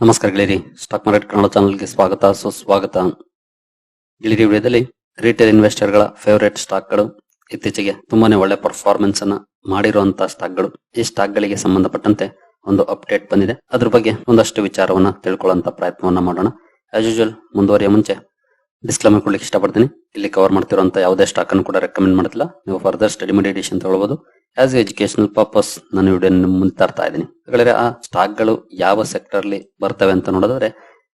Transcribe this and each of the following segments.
ನಮಸ್ಕಾರ ಗೆಳೆಯರಿ. Stock market Kannada ಚಾನಲ್ಗೆ ಸ್ವಾಗತ. ಸುಸ್ವಾಗತ. ಗೆಳೆಯರಿ ವಿಡಿಯೋದಲ್ಲಿ ರಿಟೇಲ್ ಇನ್ವೆಸ್ಟರ್ಗಳ ಫೇವರೇಟ್ ಸ್ಟಾಕ್ಗಳು ಇತ್ತೀಚೆಗೆ ತುಂಬಾನೇ ಒಳ್ಳೆ ಪರ್ಫಾರ್ಮೆನ್ಸ್ ಅನ್ನ ಮಾಡಿರುವಂತಹ ಸ್ಟಾಕ್ಗಳು ಈ ಸ್ಟಾಕ್ಗಳಿಗೆ ಸಂಬಂಧಪಟ್ಟಂತೆ ಒಂದು ಅಪ್ಡೇಟ್ ಬಂದಿದೆ. ಅದ್ರ ಬಗ್ಗೆ ಒಂದಷ್ಟು ವಿಚಾರವನ್ನ ತಿಳ್ಕೊಳ್ಳುವಂತ ಪ್ರಯತ್ನವನ್ನ ಮಾಡೋಣ. ಆಸ್ ಯೂಶುವಲ್ ಮುಂದುವರಿಯ ಮುಂಚೆ ಡಿಸ್ಕ್ಲೇಮರ್ ಕೊಡ್ಲಿಕ್ಕೆ ಇಷ್ಟಪಡ್ತೀನಿ. ಇಲ್ಲಿ ಕವರ್ ಮಾಡ್ತಿರುವಂತಹ ಯಾವುದೇ ಸ್ಟಾಕ್ ಅನ್ನು ಕೂಡ ರೆಕಮೆಂಡ್ ಮಾಡ್ತಿಲ್ಲ ನೀವು ಫರ್ದರ್ ಸ್ಟಡಿ ಮಾಡಿ ತಗೊಳ್ಬಹುದು ಆಸ್ ಎ ಎಜುಕೇಶನಲ್ ಪರ್ಪಸ್ ನಾನು ವಿಡಿಯೋ ಮುಂದೆ ತರ್ತಾ ಇದ್ದೀನಿ. ಹಾಗಾದ್ರೆ ಆ ಸ್ಟಾಕ್ಗಳು ಯಾವ ಸೆಕ್ಟರ್ ಅಲ್ಲಿ ಬರ್ತವೆ ಅಂತ ನೋಡಿದ್ರೆ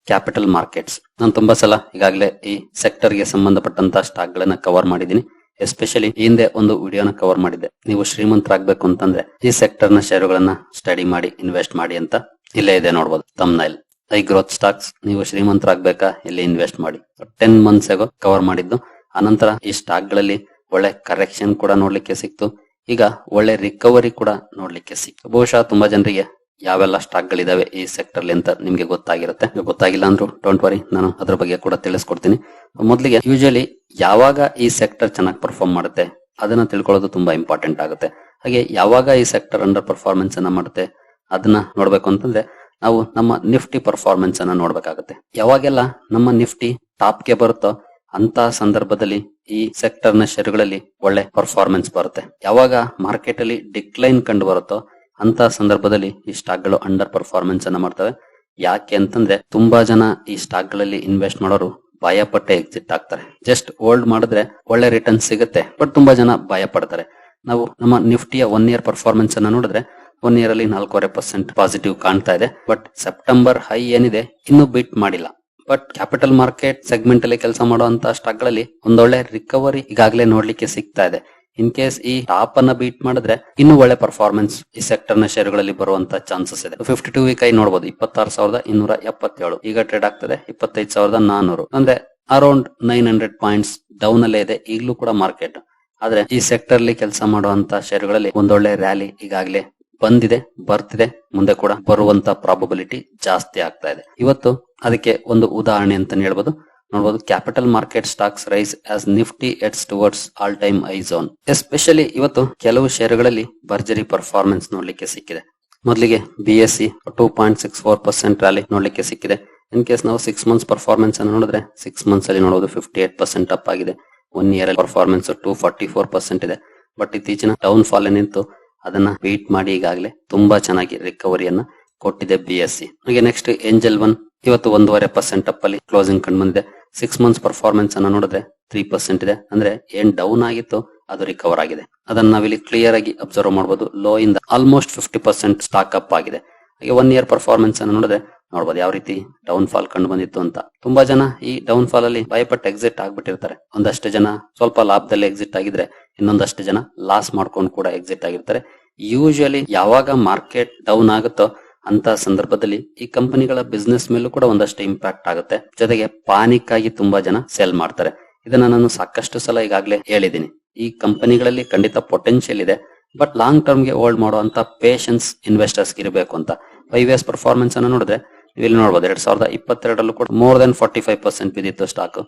ಕ್ಯಾಪಿಟಲ್ ಮಾರ್ಕೆಟ್ಸ್ ನಾನು ತುಂಬಾ ಸಲ ಈಗಾಗಲೇ ಈ ಸೆಕ್ಟರ್ಗೆ ಸಂಬಂಧಪಟ್ಟಂತ ಸ್ಟಾಕ್ ಗಳನ್ನ ಕವರ್ ಮಾಡಿದ್ದೀನಿ. ಎಸ್ಪೆಷಲಿ ಹಿಂದೆ ಒಂದು ವಿಡಿಯೋನ ಕವರ್ ಮಾಡಿದ್ದೆ. ನೀವು ಶ್ರೀಮಂತರಾಗಬೇಕು ಅಂತಂದ್ರೆ ಈ ಸೆಕ್ಟರ್ನ ಷೇರುಗಳನ್ನ ಸ್ಟಡಿ ಮಾಡಿ ಇನ್ವೆಸ್ಟ್ ಮಾಡಿ ಅಂತ ಇಲ್ಲೇ ಇದೆ ನೋಡ್ಬೋದು ತಮ್ನೈಲ್ ಹೈ ಗ್ರೋತ್ ಸ್ಟಾಕ್ಸ್ ನೀವು ಶ್ರೀಮಂತರಾಗಬೇಕಾ? ಇಲ್ಲಿ ಇನ್ವೆಸ್ಟ್ ಮಾಡಿ. ಟೆನ್ ಮಂತ್ಸ್ ಆಗೋ ಕವರ್ ಮಾಡಿದ್ದು. ಅನಂತರ ಈ ಸ್ಟಾಕ್ಗಳಲ್ಲಿ ಒಳ್ಳೆ ಕರೆಕ್ಷನ್ ಕೂಡ ನೋಡ್ಲಿಕ್ಕೆ ಸಿಕ್ತು. ಈಗ ಒಳ್ಳೆ ರಿಕವರಿ ಕೂಡ ನೋಡ್ಲಿಕ್ಕೆ ಸಿಕ್ತು. ಬಹುಶಃ ತುಂಬಾ ಜನರಿಗೆ ಯಾವೆಲ್ಲ ಸ್ಟಾಕ್ ಗಳಿದಾವೆ ಈ ಸೆಕ್ಟರ್ ಅಂತ ನಿಮ್ಗೆ ಗೊತ್ತಾಗಿರುತ್ತೆ. ಗೊತ್ತಾಗಿಲ್ಲ ಅಂದ್ರೂ ಡೋಂಟ್ ವರಿ ನಾನು ಅದ್ರ ಬಗ್ಗೆ ಕೂಡ ತಿಳಿಸ್ಕೊಡ್ತೀನಿ. ಮೊದಲಿಗೆ ಯೂಶಲಿ ಯಾವಾಗ ಈ ಸೆಕ್ಟರ್ ಚೆನ್ನಾಗಿ ಪರ್ಫಾರ್ಮ್ ಮಾಡುತ್ತೆ, ಅದನ್ನ ತಿಳ್ಕೊಳ್ಳೋದು ತುಂಬಾ ಇಂಪಾರ್ಟೆಂಟ್ ಆಗುತ್ತೆ. ಹಾಗೆ ಯಾವಾಗ ಈ ಸೆಕ್ಟರ್ ಅಂಡರ್ ಪರ್ಫಾರ್ಮೆನ್ಸ್ ಅನ್ನ ಮಾಡುತ್ತೆ, ಅದನ್ನ ನೋಡ್ಬೇಕು ಅಂತಂದ್ರೆ ನಾವು ನಮ್ಮ ನಿಫ್ಟಿ ಪರ್ಫಾರ್ಮೆನ್ಸ್ ಅನ್ನ ನೋಡ್ಬೇಕಾಗುತ್ತೆ. ಯಾವಾಗೆಲ್ಲ ನಮ್ಮ ನಿಫ್ಟಿ ಟಾಪ್ಗೆ ಬರುತ್ತೋ ಅಂತ ಸಂದರ್ಭದಲ್ಲಿ ಈ ಸೆಕ್ಟರ್ನ ಷೇರುಗಳಲ್ಲಿ ಒಳ್ಳೆ ಪರ್ಫಾರ್ಮೆನ್ಸ್ ಬರುತ್ತೆ. ಯಾವಾಗ ಮಾರ್ಕೆಟ್ ಅಲ್ಲಿ ಡಿಕ್ಲೈನ್ ಕಂಡು ಬರುತ್ತೋ ಅಂತ ಸಂದರ್ಭದಲ್ಲಿ ಈ ಸ್ಟಾಕ್ಗಳು ಅಂಡರ್ ಪರ್ಫಾರ್ಮೆನ್ಸ್ ಅನ್ನ ಮಾಡ್ತವೆ. ಯಾಕೆ ಅಂತಂದ್ರೆ ತುಂಬಾ ಜನ ಈ ಸ್ಟಾಕ್ಗಳಲ್ಲಿ ಇನ್ವೆಸ್ಟ್ ಮಾಡೋರು ಭಯ ಪಟ್ಟೆ ಎಕ್ಸಿಟ್ ಆಗ್ತಾರೆ. ಜಸ್ಟ್ ಹೋಲ್ಡ್ ಮಾಡಿದ್ರೆ ಒಳ್ಳೆ ರಿಟರ್ನ್ ಸಿಗುತ್ತೆ ಬಟ್ ತುಂಬಾ ಜನ ಭಯ ಪಡ್ತಾರೆ ನಾವು ನಮ್ಮ ನಿಫ್ಟಿಯ ಒನ್ ಇಯರ್ ಪರ್ಫಾರ್ಮೆನ್ಸ್ ಅನ್ನ ನೋಡಿದ್ರೆ ಒನ್ ಇಯರ್ ಅಲ್ಲಿ ನಾಲ್ಕೂವರೆ ಪರ್ಸೆಂಟ್ ಪಾಸಿಟಿವ್ ಕಾಣ್ತಾ ಇದೆ ಬಟ್ ಸೆಪ್ಟೆಂಬರ್ ಹೈ ಏನಿದೆ, ಇನ್ನೂ ಬೀಟ್ ಮಾಡಿಲ್ಲ. ಬಟ್ ಕ್ಯಾಪಿಟಲ್ ಮಾರ್ಕೆಟ್ ಸೆಗ್ಮೆಂಟ್ ಅಲ್ಲಿ ಕೆಲಸ ಮಾಡುವಂತ ಸ್ಟಾಕ್ಗಳಲ್ಲಿ ಒಂದೊಳ್ಳೆ ರಿಕವರಿ ಈಗಾಗಲೇ ನೋಡ್ಲಿಕ್ಕೆ ಸಿಗ್ತಾ ಇದೆ. ಇನ್ ಕೇಸ್ ಈ ಟಾಪ್ ಅನ್ನ ಬೀಟ್ ಮಾಡಿದ್ರೆ ಇನ್ನೂ ಒಳ್ಳೆ ಪರ್ಫಾರ್ಮೆನ್ಸ್ ಈ ಸೆಕ್ಟರ್ನ ಷೇರುಗಳಲ್ಲಿ ಬರುವಂತ ಚಾನ್ಸಸ್ ಇದೆ. ಫಿಫ್ಟಿ ಟೂ ವೀಕ್ ಐ ನೋಡಬಹುದು ಇಪ್ಪತ್ತಾರು ಸಾವಿರದ ಇನ್ನೂರ ಎಪ್ಪತ್ತೇಳು. ಈಗ ಟ್ರೇಡ್ ಆಗ್ತದೆ. ಇಪ್ಪತ್ತೈದು ಸಾವಿರದ ನಾನೂರು. ಅಂದ್ರೆ around nine hundred points down ಅಲ್ಲೇ ಇದೆ. ಈಗಲೂ ಕೂಡ ಮಾರ್ಕೆಟ್ ಆದ್ರೆ ಈ ಸೆಕ್ಟರ್ ಅಲ್ಲಿ ಕೆಲಸ ಮಾಡುವಂತ ಶೇರ್ಗಳಲ್ಲಿ ಒಂದೊಳ್ಳೆ ರ್ಯಾಲಿ ಈಗಾಗಲೇ ಬಂದಿದೆ, ಬರ್ತಿದೆ, ಮುಂದೆ ಕೂಡ ಬರುವಂತ ಪ್ರಾಬಬಿಲಿಟಿ ಜಾಸ್ತಿ ಆಗ್ತಾ ಇದೆ. ಇವತ್ತು ಅದಕ್ಕೆ ಒಂದು ಉದಾಹರಣೆ ಅಂತ ಹೇಳ್ಬೋದು. ನೋಡಬಹುದು capital market stocks rise as Nifty hits towards all time high zone especially ಇವತ್ತು ಕೆಲವು ಷೇರುಗಳಲ್ಲಿ ಭರ್ಜರಿ ಪರ್ಫಾರ್ಮೆನ್ಸ್ ನೋಡ್ಲಿಕ್ಕೆ ಸಿಕ್ಕಿದೆ. ಮೊದಲಿಗೆ B S C two point six four percent rally ನೋಡ್ಲಿಕ್ಕೆ ಸಿಕ್ಕಿದೆ. ಇನ್ ಕೇಸ್ ನಾವು ಸಿಕ್ಸ್ ಮಂತ್ಸ್ ಪರ್ಫಾರ್ಮೆನ್ಸ್ ಅನ್ನು ನೋಡಿದ್ರೆ ಸಿಕ್ಸ್ ಮಂತ್ಸ್ ಅಲ್ಲಿ ನೋಡಬಹುದು ಫಿಫ್ಟಿ ಏಟ್ ಪರ್ಸೆಂಟ್ ಅಪ್ ಆಗಿದೆ. One year performance two forty four percent ಇದೆ. ಬಟ್ ಇತ್ತೀಚಿನ ಡೌನ್ ಫಾಲ್ ನಿಂತು ಅದನ್ನ ಬೀಟ್ ಮಾಡಿ ಈಗಾಗಲೇ ತುಂಬಾ ಚೆನ್ನಾಗಿ ರಿಕವರಿಯನ್ನ ಕೊಟ್ಟಿದೆ ಬಿ ಎಸ್ ಸಿ ಹಾಗೆ ನೆಕ್ಸ್ಟ್ ಏಂಜಲ್ ಒನ್ ಇವತ್ತು ಒಂದೂವರೆ ಪರ್ಸೆಂಟ್ ಅಪ್ ಅಲ್ಲಿ ಕ್ಲೋಸಿಂಗ್ ಕಂಡು ಬಂದಿದೆ. ಸಿಕ್ಸ್ ಮಂತ್ಸ್ ಪರ್ಫಾರ್ಮೆನ್ಸ್ ಅನ್ನ ನೋಡಿದ್ರೆ ತ್ರೀ ಪರ್ಸೆಂಟ್ ಇದೆ. ಅಂದ್ರೆ ಏನ್ ಡೌನ್ ಆಗಿತ್ತು ಅದು ರಿಕವರ್ ಆಗಿದೆ. ಅದನ್ನ ನಾವಿಲ್ಲಿ ಕ್ಲಿಯರ್ ಆಗಿ ಅಬ್ಸರ್ವ್ ಮಾಡಬಹುದು ಲೋ ಇಂದ almost fifty percent stock up ಆಗಿದೆ. ಹಾಗೆ ಒನ್ ಇಯರ್ ಪರ್ಫಾರ್ಮೆನ್ಸ್ ಅನ್ನು ನೋಡಿದ್ರೆ ನೋಡಬಹುದು ಯಾವ ರೀತಿ ಡೌನ್ ಫಾಲ್ ಕಂಡು ಬಂದಿತ್ತು ಅಂತ. ತುಂಬಾ ಜನ ಈ ಡೌನ್ ಫಾಲ್ ಅಲ್ಲಿ ಭಯಪಟ್ಟು ಎಕ್ಸಿಟ್ ಆಗ್ಬಿಟ್ಟಿರ್ತಾರೆ. ಒಂದಷ್ಟು ಜನ ಸ್ವಲ್ಪ ಲಾಭದಲ್ಲಿ ಎಕ್ಸಿಟ್ ಆಗಿದ್ರೆ ಇನ್ನೊಂದಷ್ಟು ಜನ ಲಾಸ್ ಮಾಡ್ಕೊಂಡು ಕೂಡ ಎಕ್ಸಿಟ್ ಆಗಿರ್ತಾರೆ. ಯೂಶಲಿ ಯಾವಾಗ ಮಾರ್ಕೆಟ್ ಡೌನ್ ಆಗುತ್ತೋ ಅಂತ ಸಂದರ್ಭದಲ್ಲಿ ಈ ಕಂಪನಿಗಳ ಬಿಸ್ನೆಸ್ ಮೇಲೂ ಕೂಡ ಒಂದಷ್ಟು ಇಂಪ್ಯಾಕ್ಟ್ ಆಗುತ್ತೆ. ಜೊತೆಗೆ ಪಾನಿಕ್ ಆಗಿ ತುಂಬಾ ಜನ ಸೆಲ್ ಮಾಡ್ತಾರೆ. ಇದನ್ನ ನಾನು ಸಾಕಷ್ಟು ಸಲ ಈಗಾಗಲೇ ಹೇಳಿದ್ದೀನಿ. ಈ ಕಂಪನಿಗಳಲ್ಲಿ ಖಂಡಿತ ಪೊಟೆನ್ಶಿಯಲ್ ಇದೆ. ಬಟ್ ಲಾಂಗ್ ಟರ್ಮ್ಗೆ ಹೋಲ್ಡ್ ಮಾಡುವಂತ ಪೇಷನ್ಸ್ ಇನ್ವೆಸ್ಟರ್ಸ್ ಇರಬೇಕು ಅಂತ. ಫೈವ್ ಇಯರ್ಸ್ ಪರ್ಫಾರ್ಮೆನ್ಸ್ ಅನ್ನು ನೋಡಿದ್ರೆ ಇಲ್ಲಿ ನೋಡಬಹುದು ಎರಡ್ ಸಾವಿರದ ಇಪ್ಪತ್ತೆರಡರಲ್ಲೂ ಕೂಡ more than forty five percent ಬಿದ್ದಿತ್ತು ಸ್ಟಾಕ್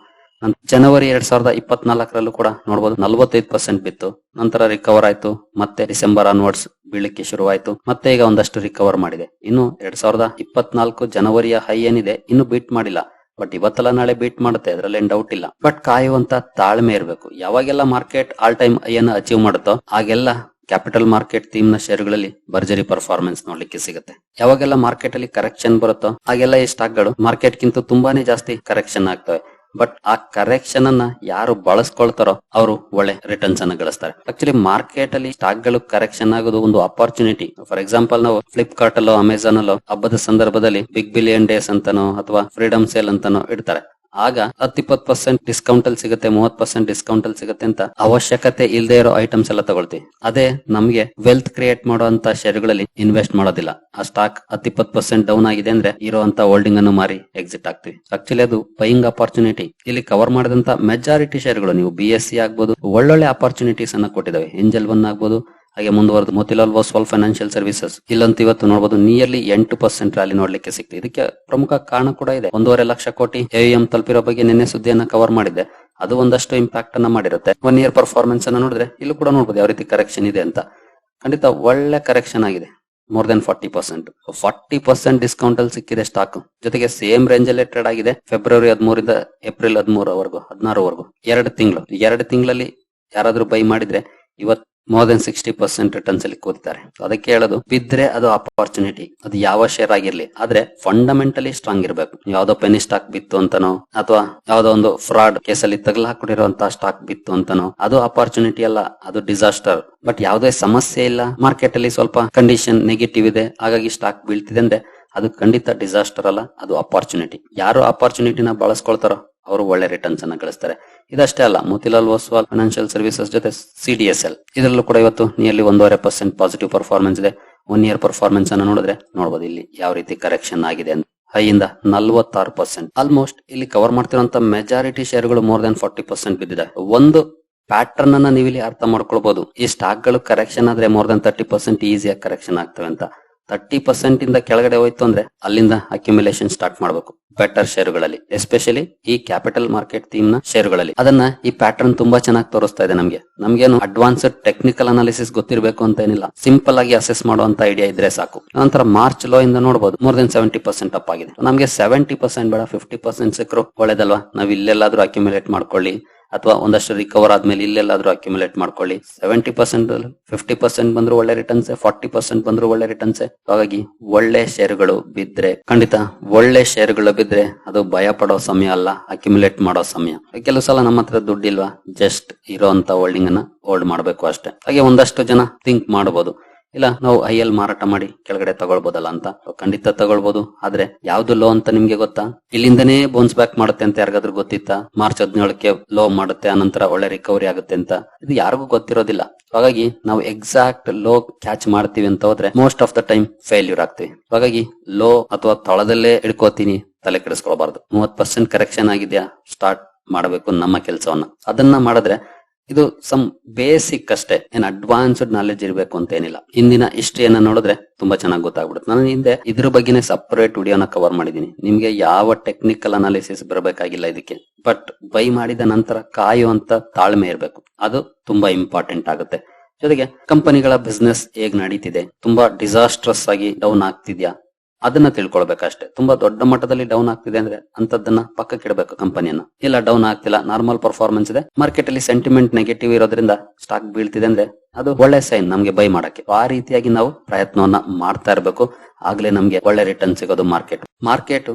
ಜನವರಿ ಎರಡ್ ಸಾವಿರದ ಇಪ್ಪತ್ನಾಲ್ಕರಲ್ಲೂ ಕೂಡ ನೋಡಬಹುದು ನಲವತ್ತೈದು ಪರ್ಸೆಂಟ್ ಬಿತ್ತು. ನಂತರ ರಿಕವರ್ ಆಯ್ತು. ಮತ್ತೆ ಡಿಸೆಂಬರ್ ಆನ್ವರ್ಡ್ಸ್ ಬೀಳಕ್ಕೆ ಶುರುವಾಯಿತು. ಮತ್ತೆ ಈಗ ಒಂದಷ್ಟು ರಿಕವರ್ ಮಾಡಿದೆ. ಇನ್ನು ಎರಡ್ ಸಾವಿರದ ಇಪ್ಪತ್ನಾಲ್ಕು ಜನವರಿಯ ಹೈ ಏನಿದೆ, ಇನ್ನು ಬೀಟ್ ಮಾಡಿಲ್ಲ. ಬಟ್ ಇವತ್ತಲ್ಲ ನಾಳೆ ಬೀಟ್ ಮಾಡುತ್ತೆ, ಅದ್ರಲ್ಲಿ ಏನ್ ಡೌಟ್ ಇಲ್ಲ. ಬಟ್ ಕಾಯುವಂತ ತಾಳ್ಮೆ ಇರಬೇಕು. ಯಾವಾಗೆಲ್ಲ ಮಾರ್ಕೆಟ್ ಆಲ್ ಟೈಮ್ ಐ ಅನ್ನು ಅಚೀವ್ ಮಾಡುತ್ತೋ ಆಗೆಲ್ಲ ಕ್ಯಾಪಿಟಲ್ ಮಾರ್ಕೆಟ್ ಥೀಮ್ನ ಷೇರುಗಳಲ್ಲಿ ಭರ್ಜರಿ ಪರ್ಫಾರ್ಮೆನ್ಸ್ ನೋಡ್ಲಿಕ್ಕೆ ಸಿಗುತ್ತೆ. ಯಾವಾಗೆಲ್ಲ ಮಾರ್ಕೆಟ್ ಅಲ್ಲಿ ಕರೆಕ್ಷನ್ ಬರುತ್ತೋ ಆಗೆಲ್ಲ ಈ ಸ್ಟಾಕ್ಗಳು ಮಾರ್ಕೆಟ್ ಗಿಂತ ತುಂಬಾನೇ ಜಾಸ್ತಿ ಕರೆಕ್ಷನ್ ಆಗ್ತವೆ. ಬಟ್ ಆ ಕರೆಕ್ಷನ್ ಅನ್ನ ಯಾರು ಬಳಸ್ಕೊಳ್ತಾರೋ ಅವರು ಒಳ್ಳೆ ರಿಟರ್ನ್ಸ್ ಅನ್ನ ಗಳಿಸ್ತಾರೆ. ಆಕ್ಚುಲಿ ಮಾರ್ಕೆಟ್ ಅಲ್ಲಿ ಸ್ಟಾಕ್ಗಳು ಕರೆಕ್ಷನ್ ಆಗೋದು ಒಂದು ಅಪಾರ್ಚುನಿಟಿ ಫಾರ್ ಎಕ್ಸಾಂಪಲ್ ನಾವು ಫ್ಲಿಪ್ಕಾರ್ಟ್ ಅಲ್ಲೋ ಅಮೆಝಾನ್ ಅಲ್ಲೋ ಹಬ್ಬದ ಸಂದರ್ಭದಲ್ಲಿ ಬಿಗ್ ಬಿಲಿಯನ್ ಡೇಸ್ ಅಂತಾನೋ ಅಥವಾ ಫ್ರೀಡಮ್ ಸೇಲ್ ಅಂತಾನೋ ಇಡ್ತಾರೆ. ಆಗ ಹತ್ತಿಪ್ಪತ್ ಪರ್ಸೆಂಟ್ ಡಿಸ್ಕೌಂಟ್ ಅಲ್ಲಿ ಸಿಗುತ್ತೆ ಮೂವತ್ ಪರ್ಸೆಂಟ್ ಡಿಸ್ಕೌಂಟ್ ಅಲ್ಲಿ ಸಿಗುತ್ತೆ ಅಂತ ಅವಶ್ಯಕತೆ ಇಲ್ಲದೆ ಇರೋ ಐಟಮ್ಸ್ ಎಲ್ಲ ತಗೊಳ್ತೀವಿ ಅದೇ ನಮಗೆ ವೆಲ್ತ್ ಕ್ರಿಯೇಟ್ ಮಾಡುವಂತ ಷೇರುಗಳಲ್ಲಿ ಇನ್ವೆಸ್ಟ್ ಮಾಡೋದಿಲ್ಲ. ಆ ಸ್ಟಾಕ್ ಹತ್ತಿಪ್ಪತ್ ಪರ್ಸೆಂಟ್ ಡೌನ್ ಆಗಿದೆ ಅಂದ್ರೆ ಇರುವಂತ ಹೋಲ್ಡಿಂಗ್ ಅನ್ನು ಮಾರಿ ಎಕ್ಸಿಟ್ ಆಗ್ತೀವಿ. ಆಕ್ಚುಲಿ ಅದು ಬೈಯಿಂಗ್ ಅಪಾರ್ಚುನಿಟಿ ಇಲ್ಲಿ ಕವರ್ ಮಾಡಿದಂತ ಮೆಜಾರಿಟಿ ಶೇರ್ಗಳು ನೀವು ಬಿ ಎಸ್ ಸಿ ಆಗ್ಬೋದು, ಒಳ್ಳೊಳ್ಳೆ ಅಪಾರ್ಚುನಿಟೀಸ್ ಅನ್ನ ಕೊಟ್ಟಿದ್ದಾವೆ. ಎಂಜಲ್ ಒನ್ ಆಗ್ಬೋದು ಹಾಗೆ ಮುಂದುವರೆದು ಮೋತಿಲಾಲ್ ಓಸ್ವಾಲ್ ಫೈನಾನ್ಷಿಯಲ್ ಸರ್ವಿಸಸ್ ಇಲ್ಲಂತ ಇವತ್ತು ನೋಡಬಹುದು ನಿಯರ್ಲಿ ಎಂಟು ಪರ್ಸೆಂಟ್ ರ್ಯಾಲಿ ನೋಡ್ಲಿಕ್ಕೆ ಸಿಕ್ತಿದೆ ಇದಕ್ಕೆ ಪ್ರಮುಖ ಕಾರಣ ಕೂಡ ಇದೆ. ಒಂದೂವರೆ ಲಕ್ಷ ಕೋಟಿ ಎಂ ತಲುಪಿರೋ ಬಗ್ಗೆ ನಿನ್ನೆ ಸುದ್ದಿಯನ್ನ ಕವರ್ ಮಾಡಿದೆ ಅದು ಒಂದಷ್ಟು ಇಂಪ್ಯಾಕ್ಟ್ ಅನ್ನ ಮಾಡಿರುತ್ತೆ. ಒನ್ ಇಯರ್ ಪರ್ಫಾರ್ಮೆನ್ಸ್ ಅನ್ನ ನೋಡಿದ್ರೆ ಇಲ್ಲೂ ಕೂಡ ನೋಡಬಹುದು ಯಾವ ರೀತಿ ಕರೆಕ್ಷನ್ ಇದೆ ಅಂತ. ಖಂಡಿತ ಒಳ್ಳೆ ಕರೆಕ್ಷನ್ ಆಗಿದೆ. More than forty percent forty percent discount ಅಲ್ಲಿ ಸಿಕ್ಕಿದೆ ಸ್ಟಾಕ್ ಜೊತೆಗೆ ಸೇಮ್ ರೇಂಜ್ ಅಲ್ಲಿ ಟ್ರೇಡ್ ಆಗಿದೆ. ಫೆಬ್ರವರಿ ಹದಿಮೂರಿಂದ ಏಪ್ರಿಲ್ ಹದಿಮೂರವರೆಗೂ, ಹದಿನಾರವರೆಗೂ. ಎರಡು ತಿಂಗಳು. ಎರಡು ತಿಂಗಳಲ್ಲಿ ಯಾರಾದ್ರೂ ಬೈ ಮಾಡಿದ್ರೆ ಇವತ್ more than sixty percent returns ಅಲ್ಲಿ ಕೂತಿದ್ದಾರೆ. ಅದಕ್ಕೆ ಹೇಳೋದು, ಬಿದ್ರೆ ಅದು ಅಪಾರ್ಚುನಿಟಿ ಅದು ಯಾವ ಶೇರ್ ಆಗಿರ್ಲಿ, ಆದ್ರೆ ಫಂಡಮೆಂಟಲಿ ಸ್ಟ್ರಾಂಗ್ ಇರಬೇಕು. ಯಾವ್ದೋ ಪೆನಿ ಸ್ಟಾಕ್ ಬಿತ್ತು ಅಂತನೋ, ಅಥವಾ ಯಾವ್ದೋ ಒಂದು ಫ್ರಾಡ್ ಕೇಸಲ್ಲಿ ತಗಲ ಹಾಕೊಂಡಿರುವಂತಹ ಸ್ಟಾಕ್ ಬಿತ್ತು ಅಂತನೋ, ಅದು ಅಪಾರ್ಚುನಿಟಿ ಅಲ್ಲ, ಅದು ಡಿಸಾಸ್ಟರ್ ಬಟ್ ಯಾವುದೇ ಸಮಸ್ಯೆ ಇಲ್ಲ. ಮಾರ್ಕೆಟ್ ಅಲ್ಲಿ ಸ್ವಲ್ಪ ಕಂಡೀಷನ್ ನೆಗೆಟಿವ್ ಇದೆ, ಹಾಗಾಗಿ ಸ್ಟಾಕ್ ಬೀಳ್ತಿದೆ ಅಂದ್ರೆ ಅದು ಖಂಡಿತ ಡಿಸಾಸ್ಟರ್ ಅಲ್ಲ, ಅದು ಅಪಾರ್ಚುನಿಟಿ ಯಾರು ಅಪಾರ್ಚುನಿಟಿನ ಬಳಸ್ಕೊಳ್ತಾರೋ ಅವರು ಒಳ್ಳೆ ರಿಟರ್ನ್ಸ್ ಅನ್ನ ಗಳಿಸ್ತಾರೆ. ಇದಷ್ಟೇ ಅಲ್ಲ ಮೋತಿಲಾಲ್ ಓಸ್ವಾಲ್ ಫೈನಾನ್ಷಿಯಲ್ ಸರ್ವಿಸಸ್ ಜೊತೆ ಸಿಡಿಎಸ್ಎಲ್ ಇದರಲ್ಲೂ ಕೂಡ ಇವತ್ತು ನಿಯರ್ಲಿ ಒಂದೂವರೆ ಪರ್ಸೆಂಟ್ ಪಾಸಿಟಿವ್ ಪರ್ಫಾರ್ಮೆನ್ಸ್ ಇದೆ. ಒನ್ ಇಯರ್ ಪರ್ಫಾರ್ಮೆನ್ಸ್ ಅನ್ನ ನೋಡಿದ್ರೆ ನೋಡಬಹುದು ಇಲ್ಲಿ ಯಾವ ರೀತಿ ಕರೆಕ್ಷನ್ ಆಗಿದೆ ಅಂತ. ಹೈಯಿಂದ ನಲ್ವತ್ತಾರು ಪರ್ಸೆಂಟ್ ಆಲ್ಮೋಸ್ಟ್ ಇಲ್ಲಿ ಕವರ್ ಮಾಡ್ತಿರುವಂತ ಮೆಜಾರಿಟಿ ಶೇರ್ಗಳು ಮೋರ್ ದನ್ ಫಾರ್ಟಿ ಪರ್ಸೆಂಟ್ ಬಿದ್ದಿದೆ. ಒಂದು ಪ್ಯಾಟರ್ನ್ ಅನ್ನ ನೀವು ಇಲ್ಲಿ ಅರ್ಥ ಮಾಡ್ಕೊಳ್ಬಹುದು ಈ ಸ್ಟಾಕ್ಗಳು ಕರೆಕ್ಷನ್ ಆದ್ರೆ ಮೋರ್ ದನ್ ತರ್ಟಿ ಪರ್ಸೆಂಟ್ ಈಸಿಯಾಗಿ ಕರೆಕ್ಷನ್ ಆಗ್ತವೆ ಅಂತ. ತರ್ಟಿ ಪರ್ಸೆಂಟ್ ಇಂದ ಕೆಳಗಡೆ ಹೋಯ್ತು ಅಂದ್ರೆ ಅಲ್ಲಿಂದ ಅಕ್ಯುಮುಲೇಷನ್ ಸ್ಟಾರ್ಟ್ ಮಾಡಬೇಕು. ಬೆಟರ್ ಶೇರುಗಳಲ್ಲಿ ಎಸ್ಪೆಷಲಿ ಈ ಕ್ಯಾಪಿಟಲ್ ಮಾರ್ಕೆಟ್ ಥೀಮ್ನ ಶೇರುಗಳಲ್ಲಿ ಅದನ್ನ ಈ ಪ್ಯಾಟರ್ನ್ ತುಂಬಾ ಚೆನ್ನಾಗಿ ತೋರಿಸ್ತಾ ಇದೆ ನಮಗೆ. ನಮ್ಗೇನು ಅಡ್ವಾನ್ಸ್ಡ್ ಟೆಕ್ನಿಕಲ್ ಅನಾಲಿಸಿಸ್ ಗೊತ್ತಿರಬೇಕು ಅಂತ ಏನಿಲ್ಲ. ಸಿಂಪಲ್ ಆಗಿ ಅಸೆಸ್ ಮಾಡುವಂತ ಐಡಿಯಾ ಇದ್ರೆ ಸಾಕು. ನಂತರ ಮಾರ್ಚ್ ಲೋ ಇಂದ ನೋಡಬಹುದು more than seventy percent up ಆಗಿದೆ. ನಮಗೆ ಸೆವೆಂಟಿ ಪರ್ಸೆಂಟ್ ಬೇಡ ಫಿಫ್ಟಿ ಪರ್ಸೆಂಟ್ ಸಿಕ್ಕರು ಒಳ್ಳೇದಲ್ವಾ? ನಾವ್ ಇಲ್ಲೆಲ್ಲಾದ್ರೂ ಅಕ್ಯುಮುಲೇಟ್ ಮಾಡ್ಕೊಳ್ಳಿ. ಅಥವಾ ಒಂದಷ್ಟು ರಿಕವರ್ ಆದ್ಮೇಲೆ ಇಲ್ಲೆಲ್ಲಾದ್ರೂ ಅಕ್ಯುಮುಲೇಟ್ ಮಾಡ್ಕೊಳ್ಳಿ. ಸೆವೆಂಟಿ ಪರ್ಸೆಂಟ್ ಫಿಫ್ಟಿ ಪರ್ಸೆಂಟ್ ಬಂದ್ರು ಒಳ್ಳೆ ರಿಟರ್ನ್ಸ್ ಫಾರ್ಟಿ ಪರ್ಸೆಂಟ್ ಬಂದ್ರು ಒಳ್ಳೆ ರಿಟರ್ನ್ಸ್ ಹಾಗಾಗಿ ಒಳ್ಳೆ ಶೇರುಗಳು ಬಿದ್ರೆ, ಖಂಡಿತ ಒಳ್ಳೆ ಶೇರುಗಳು ಬಿದ್ರೆ ಅದು ಭಯ ಪಡೋ ಸಮಯ ಅಲ್ಲ ಅಕ್ಯುಮುಲೇಟ್ ಮಾಡೋ ಸಮಯ. ಕೆಲವು ಸಲ ನಮ್ಮ ಹತ್ರ ದುಡ್ಡಿಲ್ವಾ? ಜಸ್ಟ್ ಇರೋಂತ ಹೋಲ್ಡಿಂಗ್ ಅನ್ನ ಹೋಲ್ಡ್ ಮಾಡಬೇಕು ಅಷ್ಟೇ. ಹಾಗೆ ಒಂದಷ್ಟು ಜನ ಥಿಂಕ್ ಮಾಡಬಹುದು ಇಲ್ಲ, ನಾವು ಐ ಎಲ್ ಮಾರಾಟ ಮಾಡಿ ಕೆಳಗಡೆ ತಗೊಳ್ಬೋದಲ್ಲ ಅಂತ. ಖಂಡಿತ ತಗೊಳ್ಬಹುದು ಆದ್ರೆ ಯಾವ್ದು ಲೋ ಅಂತ ನಿಮ್ಗೆ ಗೊತ್ತಾ? ಇಲ್ಲಿಂದನೇ ಬೌನ್ಸ್ ಬ್ಯಾಕ್ ಮಾಡುತ್ತೆ ಅಂತ ಯಾರಿಗಾದ್ರೂ ಗೊತ್ತಿತ್ತಾ? ಮಾರ್ಚ್ ಹದಿನೇಳಕ್ಕೆ ಲೋ ಮಾಡುತ್ತೆ, ಆನಂತರ ಒಳ್ಳೆ ರಿಕವರಿ ಆಗುತ್ತೆ ಅಂತ. ಇದು ಯಾರಿಗೂ ಗೊತ್ತಿರೋದಿಲ್ಲ. ಹಾಗಾಗಿ ನಾವು ಎಕ್ಸಾಕ್ಟ್ ಲೋ ಕ್ಯಾಚ್ ಮಾಡ್ತೀವಿ ಅಂತ ಹೋದ್ರೆ most of the time failure ಆಗ್ತೀವಿ. ಹಾಗಾಗಿ ಲೋ ಅಥವಾ ತಳದಲ್ಲೇ ಹಿಡ್ಕೋತೀನಿ, ತಲೆ ಕೆಡಿಸ್ಕೊಳ್ಬಾರ್ದು. ಮೂವತ್ ಪರ್ಸೆಂಟ್ ಕರೆಕ್ಷನ್ ಆಗಿದ್ಯಾ ಸ್ಟಾರ್ಟ್ ಮಾಡಬೇಕು ನಮ್ಮ ಕೆಲಸವನ್ನ. ಅದನ್ನ ಮಾಡಿದ್ರೆ ಇದು ಸಮ್ ಬೇಸಿಕ್ ಅಷ್ಟೇ. ಏನ್ ಅಡ್ವಾನ್ಸ್ಡ್ ನಾಲೆಜ್ ಇರಬೇಕು ಅಂತ ಏನಿಲ್ಲ. ಇಂದಿನ ಹಿಸ್ಟ್ರಿಯನ್ನ ನೋಡಿದ್ರೆ ತುಂಬಾ ಚೆನ್ನಾಗಿ ಗೊತ್ತಾಗ್ಬಿಡುತ್ತೆ. ನಾನು ಹಿಂದೆ ಇದ್ರ ಬಗ್ಗೆನೇ ಸಪರೇಟ್ ವಿಡಿಯೋನ ಕವರ್ ಮಾಡಿದೀನಿ ನಿಮ್ಗೆ ಯಾವ ಟೆಕ್ನಿಕಲ್ ಅನಾಲಿಸಿಸ್ ಬರಬೇಕಾಗಿಲ್ಲ ಇದಕ್ಕೆ. ಬಟ್ ಬೈ ಮಾಡಿದ ನಂತರ ಕಾಯುವಂತ ತಾಳ್ಮೆ ಇರಬೇಕು. ಅದು ತುಂಬಾ ಇಂಪಾರ್ಟೆಂಟ್ ಆಗುತ್ತೆ. ಜೊತೆಗೆ ಕಂಪನಿಗಳ ಬಿಸ್ನೆಸ್ ಹೇಗ್ ನಡೀತಿದೆ? ತುಂಬಾ ಡಿಸಾಸ್ಟ್ರಸ್ ಆಗಿ ಡೌನ್ ಆಗ್ತಿದ್ಯಾ? ಅದನ್ನ ತಿಳ್ಕೊಳ್ಬೇಕಷ್ಟೇ. ತುಂಬಾ ದೊಡ್ಡ ಮಟ್ಟದಲ್ಲಿ ಡೌನ್ ಆಗ್ತಿದೆ ಅಂದ್ರೆ ಅಂತದನ್ನ ಪಕ್ಕಕ್ಕೆ ಇಡಬೇಕು ಕಂಪನಿಯನ್ನ ಇಲ್ಲ ಡೌನ್ ಆಗ್ತಿಲ್ಲ ನಾರ್ಮಲ್ ಪರ್ಫಾರ್ಮೆನ್ಸ್ ಇದೆ. ಮಾರ್ಕೆಟ್ ಅಲ್ಲಿ ಸೆಂಟಿಮೆಂಟ್ ನೆಗೆಟಿವ್ ಇರೋದ್ರಿಂದ ಸ್ಟಾಕ್ ಬೀಳ್ತಿದೆ ಅಂದ್ರೆ ಅದು ಒಳ್ಳೆ ಸೈನ್ ನಮ್ಗೆ ಬೈ ಮಾಡಕ್ಕೆ. ಆ ರೀತಿಯಾಗಿ ನಾವು ಪ್ರಯತ್ನವನ್ನ ಮಾಡ್ತಾ ಇರಬೇಕು. ಆಗ್ಲೇ ನಮ್ಗೆ ಒಳ್ಳೆ ರಿಟರ್ನ್ ಸಿಗೋದು ಮಾರ್ಕೆಟ್ ಮಾರ್ಕೆಟ್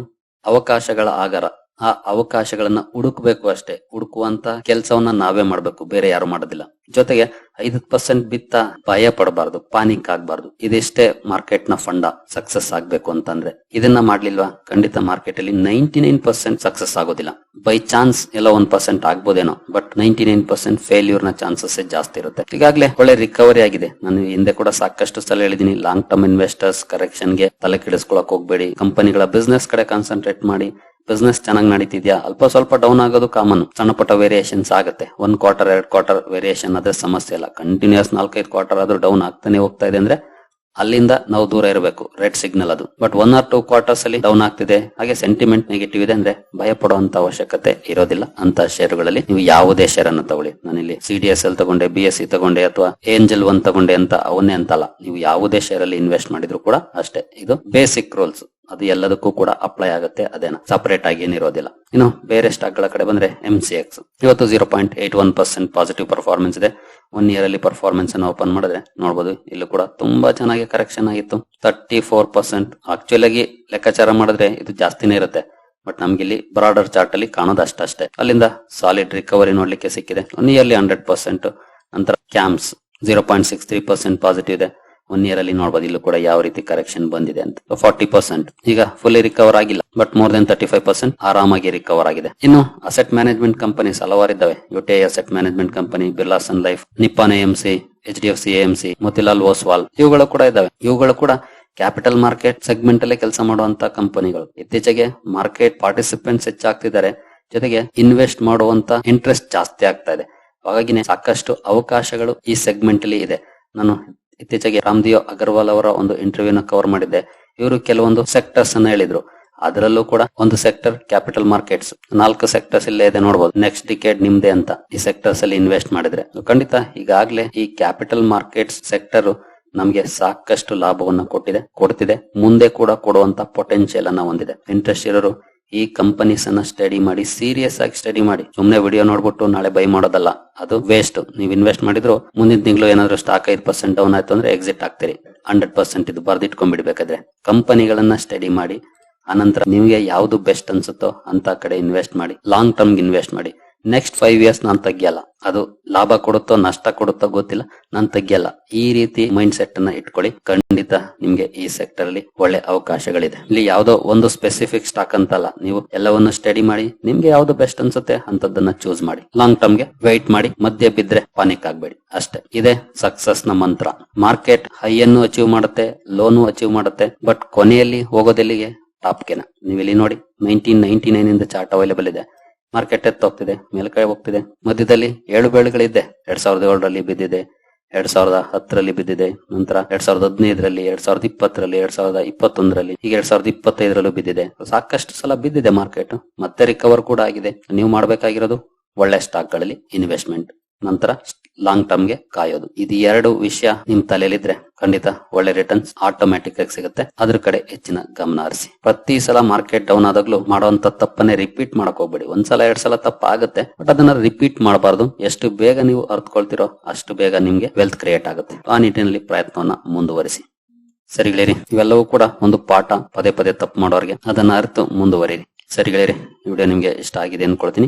ಅವಕಾಶಗಳ ಆಗರ. ಆ ಅವಕಾಶಗಳನ್ನ ಹುಡುಕ್ಬೇಕು ಅಷ್ಟೇ. ಹುಡುಕುವಂತ ಕೆಲಸವನ್ನ ನಾವೇ ಮಾಡ್ಬೇಕು. ಬೇರೆ ಯಾರು ಮಾಡೋದಿಲ್ಲ. ಜೊತೆಗೆ ಐದು ಪರ್ಸೆಂಟ್ ಬಿತ್ತ ಭಯ ಪಡಬಾರ್ದು ಪಾನಿಕ್ ಆಗ್ಬಾರ್ದು. ಇದಿಷ್ಟೇ ಮಾರ್ಕೆಟ್ನ ಫಂಡ ಸಕ್ಸಸ್ ಆಗ್ಬೇಕು ಅಂತಂದ್ರೆ, ಇದನ್ನ ಮಾಡ್ಲಿಲ್ವಾ? ಖಂಡಿತ ಮಾರ್ಕೆಟ್ ಅಲ್ಲಿ ನೈಂಟಿ ನೈನ್ ಪರ್ಸೆಂಟ್ ಸಕ್ಸಸ್ ಆಗೋದಿಲ್ಲ. ಬೈ ಚಾನ್ಸ್ ಎಲ್ಲ ಒಂದ್ ಪರ್ಸೆಂಟ್ ಆಗ್ಬೋದೇನೋ ಬಟ್ ನೈಂಟಿ ನೈನ್ ಪರ್ಸೆಂಟ್ ಫೇಲ್ಯೂರ್ನ ಚಾನ್ಸಸ್ ಜಾಸ್ತಿ ಇರುತ್ತೆ. ಈಗಾಗಲೇ ಒಳ್ಳೆ ರಿಕವರಿ ಆಗಿದೆ. ನಾನು ಹಿಂದೆ ಕೂಡ ಸಾಕಷ್ಟು ಸಲ ಹೇಳಿದೀನಿ ಲಾಂಗ್ ಟರ್ಮ್ ಇನ್ವೆಸ್ಟರ್ಸ್ ಕರೆಕ್ಷನ್ಗೆ ತಲೆ ಕೆಡಿಸ್ಕೊಳಕ್ ಹೋಗ್ಬೇಡಿ. ಕಂಪನಿಗಳ ಬಿಸ್ನೆಸ್ ಕಡೆ ಕಾನ್ಸಂಟ್ರೇಟ್ ಮಾಡಿ. ಬಿಸ್ನೆಸ್ ಚೆನ್ನಾಗಿ ನಡೀತಿದ್ಯಾ? ಅಲ್ಪ ಸ್ವಲ್ಪ ಡೌನ್ ಆಗೋದು ಕಾಮನ್ ಸಣ್ಣ ಪುಟ್ಟ ವೇರಿಯೇಷನ್ಸ್ ಆಗುತ್ತೆ. ಒಂದ್ ಕ್ವಾರ್ಟರ್ ಎರಡ್ ಕ್ವಾರ್ಟರ್ ವೇರಿಯೇಷನ್ ಅದೇ ಸಮಸ್ಯೆ ಇಲ್ಲ. ಕಂಟಿನ್ಯೂಸ್ ನಾಲ್ಕೈದು ಕ್ವಾರ್ಟರ್ ಆದ್ರೂ ಡೌನ್ ಆಗ್ತಾನೆ ಹೋಗ್ತಾ ಇದೆ ಅಂದ್ರೆ ಅಲ್ಲಿಂದ ನಾವು ದೂರ ಇರಬೇಕು ರೆಡ್ ಸಿಗ್ನಲ್ ಅದು. But one or two quarters ಅಲ್ಲಿ ಡೌನ್ ಆಗ್ತಿದೆ, ಹಾಗೆ ಸೆಂಟಿಮೆಂಟ್ ನೆಗೆಟಿವ್ ಇದೆ ಅಂದ್ರೆ ಭಯ ಪಡುವಂತ ಅವಶ್ಯಕತೆ ಇರೋದಿಲ್ಲ. ಅಂತ ಷೇರುಗಳಲ್ಲಿ ನೀವು ಯಾವುದೇ ಶೇರ್ ಅನ್ನು ತಗೊಳ್ಳಿ. ನಾನಿಲ್ಲಿ ಸಿ ಡಿ ಎಸ್ ಎಲ್ ತಗೊಂಡೆ ಬಿ ಎಸ್ ಸಿ ತಗೊಂಡೆ ಅಥವಾ ಏಂಜಲ್ ಒನ್ ತಗೊಂಡೆ ಅಂತ ಅವನ್ನೇ ಅಂತಲ್ಲ. ನೀವು ಯಾವುದೇ ಶೇರ್ ಅಲ್ಲಿ ಇನ್ವೆಸ್ಟ್ ಮಾಡಿದ್ರು ಕೂಡ ಅಷ್ಟೇ. ಇದು ಬೇಸಿಕ್ ರೂಲ್ಸ್ ಅದು ಎಲ್ಲದಕ್ಕೂ ಕೂಡ ಅಪ್ಲೈ ಆಗುತ್ತೆ. ಅದೇನ ಸಪರೇಟ್ ಆಗಿ ಏನಿರೋದಿಲ್ಲ ಇನ್ನು ಬೇರೆ ಸ್ಟಾಕ್ಗಳ ಕಡೆ ಬಂದ್ರೆ ಎಂ ಸಿ ಇವತ್ತು zero point eight one percent positive performance ಇದೆ. ಒನ್ ಇಯರ್ ಅಲ್ಲಿ ಪರ್ಫಾರ್ಮೆನ್ಸ್ ಅನ್ನು ಓಪನ್ ಮಾಡಿದ್ರೆ ನೋಡಬಹುದು ಇಲ್ಲಿ ಕೂಡ ತುಂಬಾ ಚೆನ್ನಾಗಿ ಕರೆಕ್ಷನ್ ಆಗಿತ್ತು. ತರ್ಟಿ ಫೋರ್ ಪರ್ಸೆಂಟ್ ಆಕ್ಚುಲ್ ಆಗಿ ಲೆಕ್ಕಾಚಾರ ಮಾಡಿದ್ರೆ ಇದು ಜಾಸ್ತಿನೇ ಇರುತ್ತೆ. ಬಟ್ ನಮ್ಗೆ ಇಲ್ಲಿ ಬ್ರಾಡರ್ ಚಾರ್ಟ್ ಅಲ್ಲಿ ಕಾಣೋದು ಅಷ್ಟಷ್ಟೇ ಅಲ್ಲಿಂದ ಸಾಲಿಡ್ ರಿಕವರಿ ನೋಡ್ಲಿಕ್ಕೆ ಸಿಕ್ಕಿದೆ. ಒನ್ ಇಯರ್ಲಿ ಹಂಡ್ರೆಡ್ ಪರ್ಸೆಂಟ್ ನಂತರ CAMS zero point six three percent positive ಇದೆ. ಒನ್ ಇಯರ್ ಅಲ್ಲಿ ನೋಡಬಹುದು ಇಲ್ಲೂ ಕೂಡ ಯಾವ ರೀತಿ ಕರೆಕ್ಷನ್ ಬಂದಿದೆ ಅಂತ. ಫಾರ್ಟಿ ಪರ್ಸೆಂಟ್ ಈಗ ಫುಲ್ಲಿ ರಿಕವರ್ ಆಗಿಲ್ಲ but more than thirty five percent ಆರಾಮಾಗಿ ರಿಕವರ್ ಆಗಿದೆ. ಇನ್ನು asset management companies ಹಲವಾರಿದ್ದಾವೆ UT asset management company Birla Sun Life Nippon M C H D F C M C Motilal Oswal ಇವುಗಳು ಕೂಡ ಇದಾವೆ ಇವುಗಳು ಕೂಡ ಕ್ಯಾಪಿಟಲ್ ಮಾರ್ಕೆಟ್ ಸೆಗ್ಮೆಂಟ್ ಅಲ್ಲೇ ಕೆಲಸ ಮಾಡುವಂತ ಕಂಪನಿಗಳು ಇತ್ತೀಚೆಗೆ ಮಾರ್ಕೆಟ್ ಪಾರ್ಟಿಸಿಪೆಂಟ್ಸ್ ಹೆಚ್ಚಾಗ್ತಿದ್ದಾರೆ. ಜೊತೆಗೆ ಇನ್ವೆಸ್ಟ್ ಮಾಡುವಂತ ಇಂಟ್ರೆಸ್ಟ್ ಜಾಸ್ತಿ ಆಗ್ತಾ ಇದೆ. ಹಾಗಾಗಿ ಸಾಕಷ್ಟು ಅವಕಾಶಗಳು ಈ ಸೆಗ್ಮೆಂಟ್ ಅಲ್ಲಿ ಇದೆ. ನಾನು ಇತ್ತೀಚೆಗೆ ರಾಮ್ದಿಯೋ ಅಗರ್ವಾಲ್ ಅವರ ಒಂದು ಇಂಟರ್ವ್ಯೂನ ಕವರ್ ಮಾಡಿದ್ದೆ. ಇವರು ಕೆಲವೊಂದು ಸೆಕ್ಟರ್ಸ್ ಅನ್ನ ಹೇಳಿದ್ರು. ಅದರಲ್ಲೂ ಕೂಡ ಒಂದು ಸೆಕ್ಟರ್ ಕ್ಯಾಪಿಟಲ್ ಮಾರ್ಕೆಟ್ಸ್ ನಾಲ್ಕು ಸೆಕ್ಟರ್ಸ್ ಇಲ್ಲೇ ಇದೆ ನೋಡಬಹುದು ನೆಕ್ಸ್ಟ್ ಡಿಕೇಡ್ ನಿಮ್ದೆ ಅಂತ ಈ ಸೆಕ್ಟರ್ಸ್ ಅಲ್ಲಿ ಇನ್ವೆಸ್ಟ್ ಮಾಡಿದ್ರೆ. ಖಂಡಿತ ಈಗಾಗಲೇ ಈ ಕ್ಯಾಪಿಟಲ್ ಮಾರ್ಕೆಟ್ಸ್ ಸೆಕ್ಟರ್ ನಮಗೆ ಸಾಕಷ್ಟು ಲಾಭವನ್ನು ಕೊಟ್ಟಿದೆ, ಕೊಡ್ತಿದೆ. ಮುಂದೆ ಕೂಡ ಕೊಡುವಂತ ಪೊಟೆನ್ಶಿಯಲ್ ಅನ್ನ ಹೊಂದಿದೆ. ಇಂಟ್ರೆಸ್ಟ್ ಇರೋರು ಈ ಕಂಪನೀಸ್ ಅನ್ನ ಸ್ಟಡಿ ಮಾಡಿ ಸೀರಿಯಸ್ ಆಗಿ ಸ್ಟಡಿ ಮಾಡಿ. ಸುಮ್ನೆ ವಿಡಿಯೋ ನೋಡ್ಬಿಟ್ಟು ನಾಳೆ ಬೈ ಮಾಡೋದಲ್ಲ. ಅದು ವೇಸ್ಟ್ ನೀವು ಇನ್ವೆಸ್ಟ್ ಮಾಡಿದ್ರು ಮುಂದಿನ ತಿಂಗಳು ಏನಾದ್ರು ಸ್ಟಾಕ್ ಐದು ಪರ್ಸೆಂಟ್ ಡೌನ್ ಆಯ್ತು ಅಂದ್ರೆ ಎಕ್ಸಿಟ್ ಆಗ್ತೀರಿ. ಹಂಡ್ರೆಡ್ ಪರ್ಸೆಂಟ್ ಇದು ಬರ್ದಿಟ್ಕೊಂಡ್ಬಿಡ್ಬೇಕಾದ್ರೆ. ಕಂಪನಿಗಳನ್ನ ಸ್ಟಡಿ ಮಾಡಿ, ಆನಂತರ ನಿಮಗೆ ಯಾವ್ದು ಬೆಸ್ಟ್ ಅನ್ಸುತ್ತೋ ಅಂತ ಕಡೆ ಇನ್ವೆಸ್ಟ್ ಮಾಡಿ ಲಾಂಗ್ ಟರ್ಮ್ ಇನ್ವೆಸ್ಟ್ ಮಾಡಿ. ನೆಕ್ಸ್ಟ್ ಫೈವ್ ಇಯರ್ಸ್ ನಾನು ತೆಗಿಯಲ್ಲ. ಅದು ಲಾಭ ಕೊಡುತ್ತೋ, ನಷ್ಟ ಕೊಡುತ್ತೋ ಗೊತ್ತಿಲ್ಲ. ನಾನು ತೆಗಿಯಲ್ಲ. ಈ ರೀತಿ ಮೈಂಡ್ ಸೆಟ್ ಅನ್ನ ಇಟ್ಕೊಳ್ಳಿ. ಖಂಡಿತ ನಿಮ್ಗೆ ಈ ಸೆಕ್ಟರ್ ಅಲ್ಲಿ ಒಳ್ಳೆ ಅವಕಾಶಗಳಿದೆ. ಇಲ್ಲಿ ಯಾವ್ದೋ ಒಂದು ಸ್ಪೆಸಿಫಿಕ್ ಸ್ಟಾಕ್ ಅಂತಲ್ಲ, ನೀವು ಎಲ್ಲವನ್ನು ಸ್ಟಡಿ ಮಾಡಿ, ನಿಮ್ಗೆ ಯಾವ್ದು ಬೆಸ್ಟ್ ಅನ್ಸುತ್ತೆ ಅಂತದನ್ನ ಚೂಸ್ ಮಾಡಿ. ಲಾಂಗ್ ಟರ್ಮ್ಗೆ ವೈಟ್ ಮಾಡಿ. ಮಧ್ಯೆ ಬಿದ್ರೆ ಪಾನಿಕ್ ಆಗ್ಬೇಡಿ. ಅಷ್ಟೇ. ಇದೆ ಸಕ್ಸಸ್ನ ಮಂತ್ರ. ಮಾರ್ಕೆಟ್ ಹೈ ಅನ್ನು ಅಚೀವ್ ಮಾಡುತ್ತೆ ಲೋನು ಅಚೀವ್ ಮಾಡುತ್ತೆ ಬಟ್ ಕೊನೆಯಲ್ಲಿ ಹೋಗೋದೆಲ್ಲಿಗೆ? ಟಾಪ್ ಕೆನ ನೀವು ಇಲ್ಲಿ ನೋಡಿ ನೈನ್ಟೀನ್ ನೈನ್ಟಿ ನೈನ್ ಇಂದ ಚಾರ್ಟ್ ಅವೈಲೇಬಲ್ ಇದೆ. ಮಾರ್ಕೆಟ್ ಎತ್ತೋಗ್ತಿದೆ ಮೇಲ್ಕಡೆ ಹೋಗ್ತಿದೆ. ಮಧ್ಯದಲ್ಲಿ ಏಳು ಬೆಳೆಗಳಿದೆ ಎರಡ್ ಸಾವಿರದ ಏಳರಲ್ಲಿ ಬಿದ್ದಿದೆ, ಎರಡ್ ಸಾವಿರದ ಹತ್ತರಲ್ಲಿ ಬಿದ್ದಿದೆ, ನಂತರ ಎರಡ್ ಸಾವಿರದ ಹದಿನೈದರಲ್ಲಿ, ಎರಡ್ ಸಾವಿರದ ಇಪ್ಪತ್ತರಲ್ಲಿ, ಎರಡ್ ಸಾವಿರದ ಇಪ್ಪತ್ತೊಂದರಲ್ಲಿ, ಈಗ ಎರಡ್ ಸಾವಿರದ ಇಪ್ಪತ್ತೈದರಲ್ಲೂ ಬಿದ್ದಿದೆ. ಸಾಕಷ್ಟು ಸಲ ಬಿದ್ದಿದೆ ಮಾರ್ಕೆಟ್ ಮತ್ತೆ ರಿಕವರ್ ಕೂಡ ಆಗಿದೆ. ನೀವು ಮಾಡಬೇಕಾಗಿರೋದು ಒಳ್ಳೆ ಸ್ಟಾಕ್ಗಳಲ್ಲಿ ಇನ್ವೆಸ್ಟ್ಮೆಂಟ್ ನಂತರ ಲಾಂಗ್ ಟರ್ಮ್ಗೆ ಕಾಯೋದು. ಇದು ಎರಡು ವಿಷಯ ನಿಮ್ ತಲೆಯಲ್ಲಿದ್ರೆ ಖಂಡಿತ ಒಳ್ಳೆ ರಿಟರ್ನ್ಸ್ ಆಟೋಮ್ಯಾಟಿಕ್ ಆಗಿ ಸಿಗುತ್ತೆ. ಅದ್ರ ಕಡೆ ಹೆಚ್ಚಿನ ಗಮನ ಹರಿಸಿ. ಪ್ರತಿ ಸಲ ಮಾರ್ಕೆಟ್ ಡೌನ್ ಆದಾಗ್ಲೂ ಮಾಡುವಂತ ತಪ್ಪನ್ನೇ ರಿಪೀಟ್ ಮಾಡಕ್ ಹೋಗ್ಬೇಡಿ. ಒಂದ್ಸಲ, ಎರಡ್ ಸಲ ತಪ್ಪ ಆಗುತ್ತೆ ಬಟ್ ಅದನ್ನ ರಿಪೀಟ್ ಮಾಡಬಾರ್ದು. ಎಷ್ಟು ಬೇಗ ನೀವು ಅರ್ತ್ಕೊಳ್ತಿರೋ ಅಷ್ಟು ಬೇಗ ನಿಮ್ಗೆ ವೆಲ್ತ್ ಕ್ರಿಯೇಟ್ ಆಗುತ್ತೆ. ಆ ನಿಟ್ಟಿನಲ್ಲಿ ಪ್ರಯತ್ನವನ್ನ ಮುಂದುವರಿಸಿ. ಸರಿಗಳಿರಿ ಇವೆಲ್ಲವೂ ಕೂಡ ಒಂದು ಪಾಠ ಪದೇ ಪದೇ ತಪ್ಪು ಮಾಡೋರಿಗೆ ಅದನ್ನ ಅರಿತು ಮುಂದುವರಿರಿ ಸರಿಗಳಿರಿ ವಿಡಿಯೋ ನಿಮ್ಗೆ ಇಷ್ಟ ಆಗಿದೆ ಅನ್ಕೊಳ್ತೀನಿ